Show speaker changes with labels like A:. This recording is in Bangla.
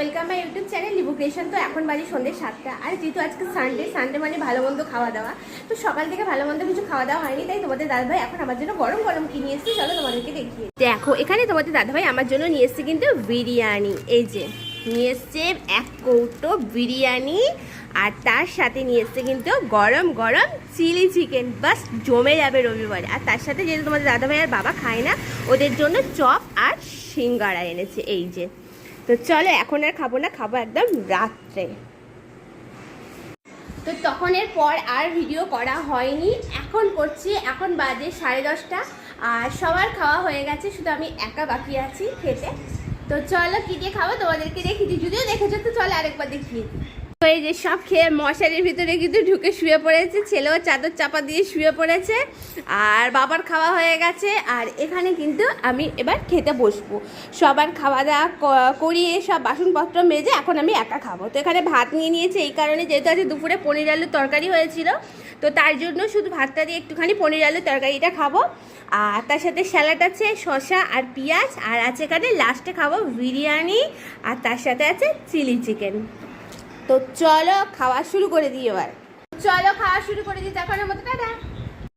A: Welcome my YouTube channel Libu creation তো এখন বাজে সন্ধ্যে সাতটা। আর যেহেতু আজকে সানডে সানডে মানে ভালো মন্দ খাওয়া দাওয়া, তো সকাল থেকে ভালো মন্দ কিছু খাওয়া দাওয়া হয়নি, তাই তোমাদের দাদাভাই এখন আমার জন্য গরম গরম কি নিয়ে এসেছি, চলো তোমাদেরকে দেখিয়ে দেখো, এখানে তোমাদের দাদাভাই আমার জন্য নিয়ে এসেছে কিন্তু বিরিয়ানি। এই যে, নিয়ে এসছে এক কৌটো বিরিয়ানি, আর তার সাথে নিয়ে এসছে কিন্তু গরম গরম চিলি চিকেন। বাস, জমে যাবে রবিবারে। আর তার সাথে যেহেতু তোমাদের দাদাভাই আর বাবা খায় না, ওদের জন্য চপ আর সিঙ্গারা এনেছে। এই যে তো চলো এখন আর খাব না, খাব একদম রাত্রে। তো তখনের পর আর ভিডিও করা হয়নি। এখন করছি, এখন বাজে সাড়ে দশটা। আর সবার খাওয়া হয়ে গেছে, শুধু আমি একা বাকি আছি খেতে। তো চলো কী দিয়ে খাব? তোমাদেরকে দেখি দিই যদিও দেখেছ, তো চলো আরেকবার দেখিয়ে দিই। এই যে সব খেয়ে মশারির ভিতরে কিন্তু ঢুকে শুয়ে পড়েছে, ছেলেও চাদর চাপা দিয়ে শুয়ে পড়েছে, আর বাবার খাওয়া হয়ে গেছে, আর এখানে কিন্তু আমি এবার খেতে বসবো। সবার খাওয়া দাওয়া করিয়ে সব বাসনপত্র মেজে এখন আমি একা খাব। তো এখানে ভাত নিয়ে নিয়েছে, এই কারণে যেহেতু আজকে দুপুরে পনির আলুর তরকারি হয়েছিল, তো তার জন্য শুধু ভাতটা দিয়ে একটুখানি পনির আলুর তরকারিটা খাব। আর তার সাথে স্যালাড আছে, শসা আর পেঁয়াজ, আর আছে এখানে লাস্টে খাব বিরিয়ানি, আর তার সাথে আছে চিলি চিকেন। তো চলো খাওয়া শুরু করে দিই এবার। চলো খাওয়া শুরু করে দিই তখন মতো, টাটা।